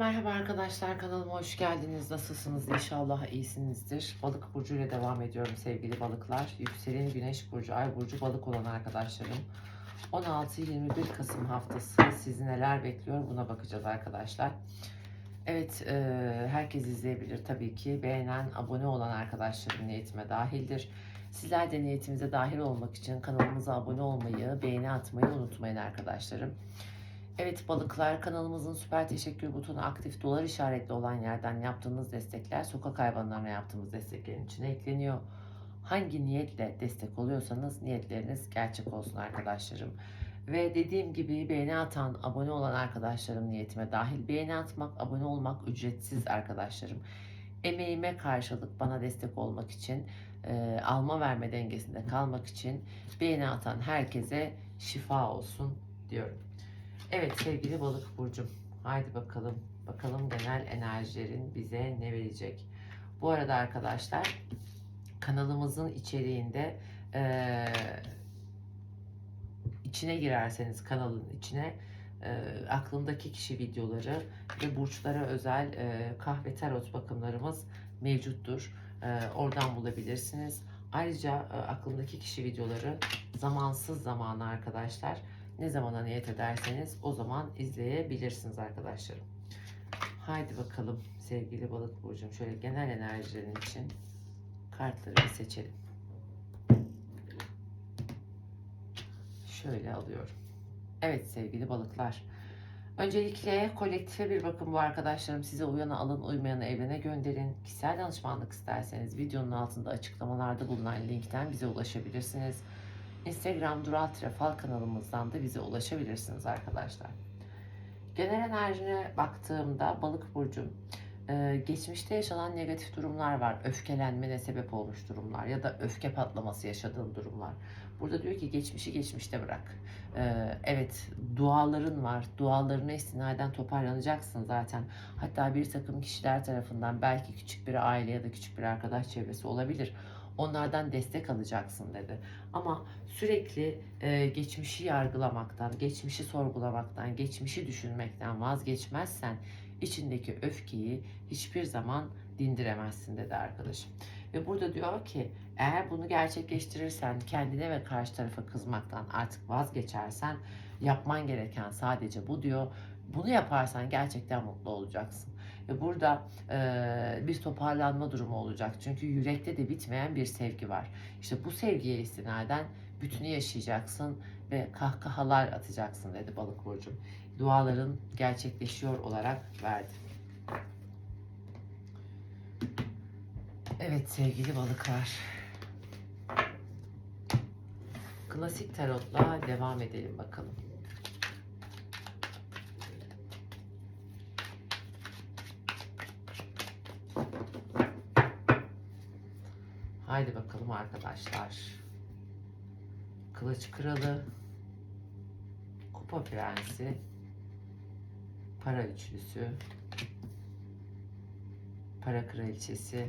Merhaba arkadaşlar kanalıma hoş geldiniz. Nasılsınız? İnşallah iyisinizdir. Balık burcu ile devam ediyorum sevgili balıklar. Yükselen güneş burcu, ay burcu balık olan arkadaşlarım. 16-21 Kasım haftası sizi neler bekliyor buna bakacağız arkadaşlar. Evet e, herkes izleyebilir tabii ki. Beğenen, abone olan arkadaşlarım niyetime dahildir. Sizler de niyetimize dahil olmak için kanalımıza abone olmayı, beğeni atmayı unutmayın arkadaşlarım. Evet balıklar kanalımızın süper teşekkür butonu aktif dolar işaretli olan yerden yaptığınız destekler sokak hayvanlarına yaptığımız desteklerin içine ekleniyor. Hangi niyetle destek oluyorsanız niyetleriniz gerçek olsun arkadaşlarım. Ve dediğim gibi beğeni atan, abone olan arkadaşlarım niyetime dahil. Beğeni atmak, abone olmak ücretsiz arkadaşlarım. Emeğime karşılık bana destek olmak için, e, alma verme dengesinde kalmak için beğeni atan herkese şifa olsun diyorum. Evet sevgili balık burcum. Haydi bakalım. Bakalım genel enerjilerin bize ne verecek. Bu arada arkadaşlar kanalımızın içeriğinde eee, içine girerseniz kanalın içine eee, aklımdaki kişi videoları ve burçlara özel eee, kahve tarot bakımlarımız mevcuttur. Eee, oradan bulabilirsiniz. Ayrıca e, aklımdaki kişi videoları zamansız zamanı arkadaşlar. Ne zamana niyet ederseniz o zaman izleyebilirsiniz arkadaşlarım. Haydi bakalım sevgili balık burcum. Şöyle genel enerjilerin için kartları bir seçelim. Şöyle alıyorum. Evet sevgili balıklar. Öncelikle kolektife bir bakın bu arkadaşlarım. Size uyanı alın, uymayanı evrene gönderin. Kişisel danışmanlık isterseniz videonun altında açıklamalarda bulunan linkten bize ulaşabilirsiniz. Instagram Dural Trefal kanalımızdan da bize ulaşabilirsiniz arkadaşlar. Genel enerjine baktığımda balık burcum e, geçmişte yaşanan negatif durumlar var. Öfkelenmene sebep olmuş durumlar ya da öfke patlaması yaşadığın durumlar. Burada diyor ki geçmişi geçmişte bırak. E, evet duaların var. Dualarına istinaden toparlanacaksın zaten. Hatta bir takım kişiler tarafından belki küçük bir aile ya da küçük bir arkadaş çevresi olabilir onlardan destek alacaksın dedi. Ama sürekli e, geçmişi yargılamaktan, geçmişi sorgulamaktan, geçmişi düşünmekten vazgeçmezsen içindeki öfkeyi hiçbir zaman dindiremezsin dedi arkadaşım. Ve burada diyor ki eğer bunu gerçekleştirirsen kendine ve karşı tarafa kızmaktan artık vazgeçersen yapman gereken sadece bu diyor. Bunu yaparsan gerçekten mutlu olacaksın. Ve burada e, bir toparlanma durumu olacak. Çünkü yürekte de bitmeyen bir sevgi var. İşte bu sevgiye istinaden bütünü yaşayacaksın ve kahkahalar atacaksın dedi balık burcum. Duaların gerçekleşiyor olarak verdi. Evet sevgili balıklar. Klasik tarotla devam edelim bakalım. Haydi bakalım arkadaşlar. Kılıç kralı, kupa prensi, para üçlüsü, para kraliçesi,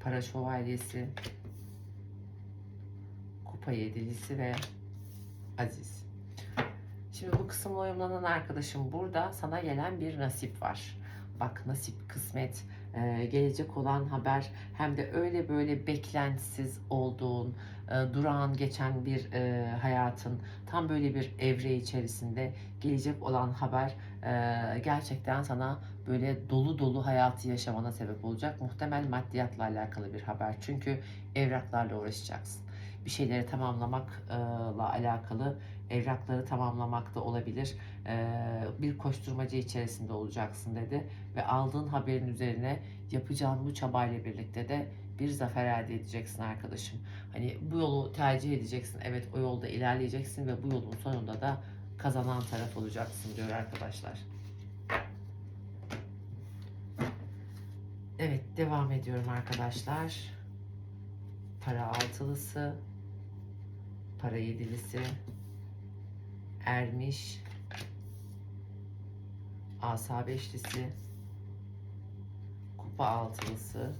para şövalyesi, kupa yedilisi ve aziz. Şimdi bu kısımla uyumlanan arkadaşım burada sana gelen bir nasip var. Bak nasip, kısmet, e, gelecek olan haber hem de öyle böyle beklentisiz olduğun, e, durağan geçen bir e, hayatın tam böyle bir evre içerisinde gelecek olan haber e, gerçekten sana böyle dolu dolu hayatı yaşamana sebep olacak. Muhtemel maddiyatla alakalı bir haber. Çünkü evraklarla uğraşacaksın. Bir şeyleri tamamlamakla alakalı evrakları tamamlamak da olabilir. Bir koşturmaca içerisinde olacaksın dedi ve aldığın haberin üzerine yapacağın bu çabayla birlikte de bir zafer elde edeceksin arkadaşım. Hani bu yolu tercih edeceksin. Evet o yolda ilerleyeceksin ve bu yolun sonunda da kazanan taraf olacaksın diyor arkadaşlar. Evet devam ediyorum arkadaşlar. Para altılısı, para yedilisi, ermiş, asa beşlisi, kupa altılısı,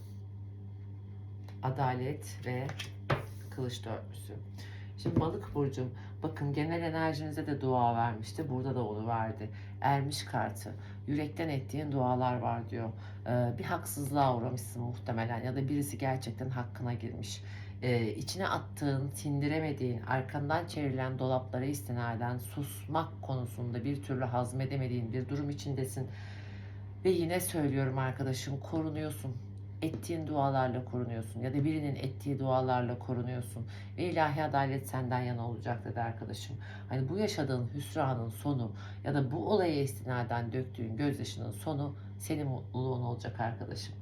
adalet ve kılıç dörtlüsü. Şimdi balık burcum Bakın genel enerjinize de dua vermişti. Burada da onu verdi. Ermiş kartı. Yürekten ettiğin dualar var diyor. Ee, bir haksızlığa uğramışsın muhtemelen ya da birisi gerçekten hakkına girmiş. Ee, içine attığın, sindiremediğin, arkandan çevrilen dolaplara istinaden susmak konusunda bir türlü hazmedemediğin bir durum içindesin. Ve yine söylüyorum arkadaşım korunuyorsun. Ettiğin dualarla korunuyorsun ya da birinin ettiği dualarla korunuyorsun. Ve ilahi adalet senden yana olacak dedi arkadaşım. Hani bu yaşadığın hüsranın sonu ya da bu olaya istinaden döktüğün gözyaşının sonu senin mutluluğun olacak arkadaşım.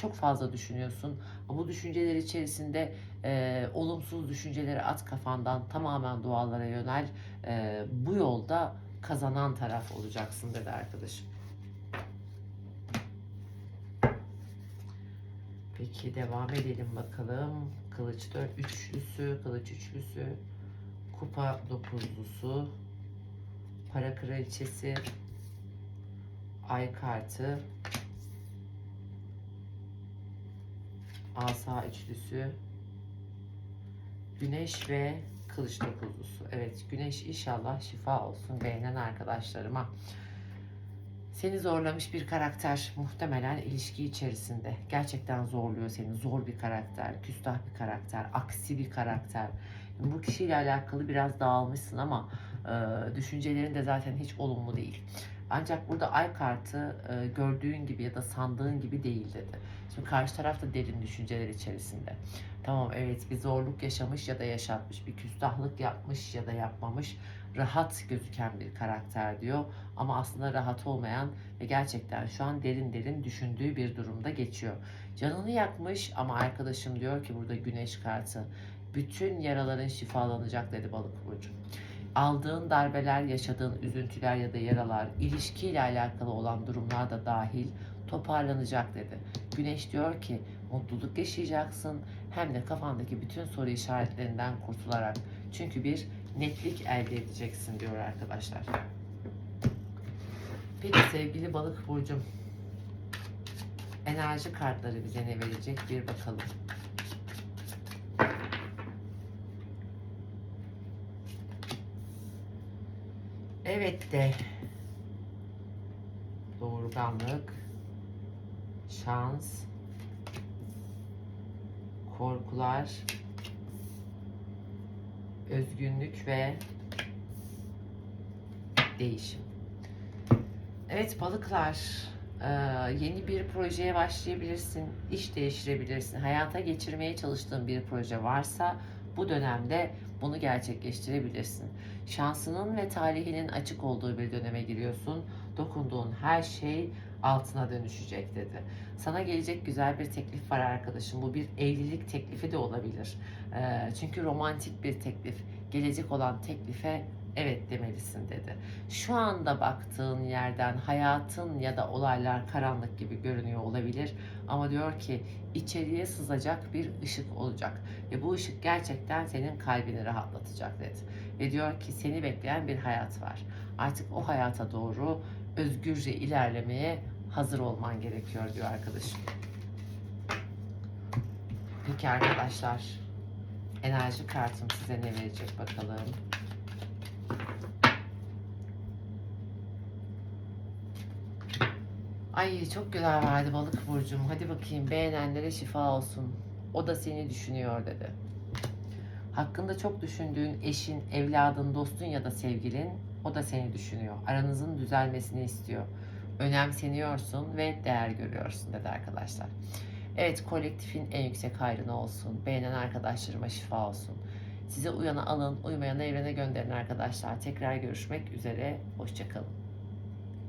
Çok fazla düşünüyorsun. Bu düşünceler içerisinde e, olumsuz düşünceleri at kafandan tamamen dualara yönel. E, bu yolda kazanan taraf olacaksın dedi arkadaşım. Peki devam edelim bakalım. Kılıç dört üçlüsü, kılıç üçlüsü, kupa dokuzlusu, para kraliçesi, ay kartı, asa üçlüsü, güneş ve kılıç dokuzlusu. Evet güneş inşallah şifa olsun beğenen arkadaşlarıma. Seni zorlamış bir karakter muhtemelen ilişki içerisinde. Gerçekten zorluyor seni. Zor bir karakter, küstah bir karakter, aksi bir karakter. Bu kişiyle alakalı biraz dağılmışsın ama e, düşüncelerin de zaten hiç olumlu değil. Ancak burada ay kartı e, gördüğün gibi ya da sandığın gibi değil dedi. Şimdi karşı taraf da derin düşünceler içerisinde. Tamam evet bir zorluk yaşamış ya da yaşatmış, bir küstahlık yapmış ya da yapmamış rahat gözüken bir karakter diyor. Ama aslında rahat olmayan ve gerçekten şu an derin derin düşündüğü bir durumda geçiyor. Canını yakmış ama arkadaşım diyor ki burada güneş kartı. Bütün yaraların şifalanacak dedi balık burcu. Aldığın darbeler, yaşadığın üzüntüler ya da yaralar, ilişkiyle alakalı olan durumlar da dahil toparlanacak dedi. Güneş diyor ki mutluluk yaşayacaksın hem de kafandaki bütün soru işaretlerinden kurtularak. Çünkü bir netlik elde edeceksin diyor arkadaşlar. Peki sevgili balık burcum enerji kartları bize ne verecek bir bakalım. Evet de doğurganlık, şans, korkular, özgünlük ve değişim. Evet balıklar, e, yeni bir projeye başlayabilirsin, iş değiştirebilirsin, hayata geçirmeye çalıştığın bir proje varsa bu dönemde bunu gerçekleştirebilirsin. Şansının ve talihinin açık olduğu bir döneme giriyorsun. Dokunduğun her şey altına dönüşecek dedi. Sana gelecek güzel bir teklif var arkadaşım. Bu bir evlilik teklifi de olabilir. Çünkü romantik bir teklif. Gelecek olan teklife evet demelisin dedi. Şu anda baktığın yerden hayatın ya da olaylar karanlık gibi görünüyor olabilir ama diyor ki içeriye sızacak bir ışık olacak ve bu ışık gerçekten senin kalbini rahatlatacak dedi. Ve diyor ki seni bekleyen bir hayat var. Artık o hayata doğru özgürce ilerlemeye hazır olman gerekiyor diyor arkadaşım. Peki arkadaşlar enerji kartım size ne verecek bakalım. Ay çok güzel verdi balık burcum. Hadi bakayım beğenenlere şifa olsun. O da seni düşünüyor dedi. Hakkında çok düşündüğün eşin, evladın, dostun ya da sevgilin o da seni düşünüyor. Aranızın düzelmesini istiyor. Önemseniyorsun ve değer görüyorsun dedi arkadaşlar. Evet kolektifin en yüksek hayrına olsun. Beğenen arkadaşlarıma şifa olsun. Size uyanı alın, uymayanı evrene gönderin arkadaşlar. Tekrar görüşmek üzere. Hoşçakalın.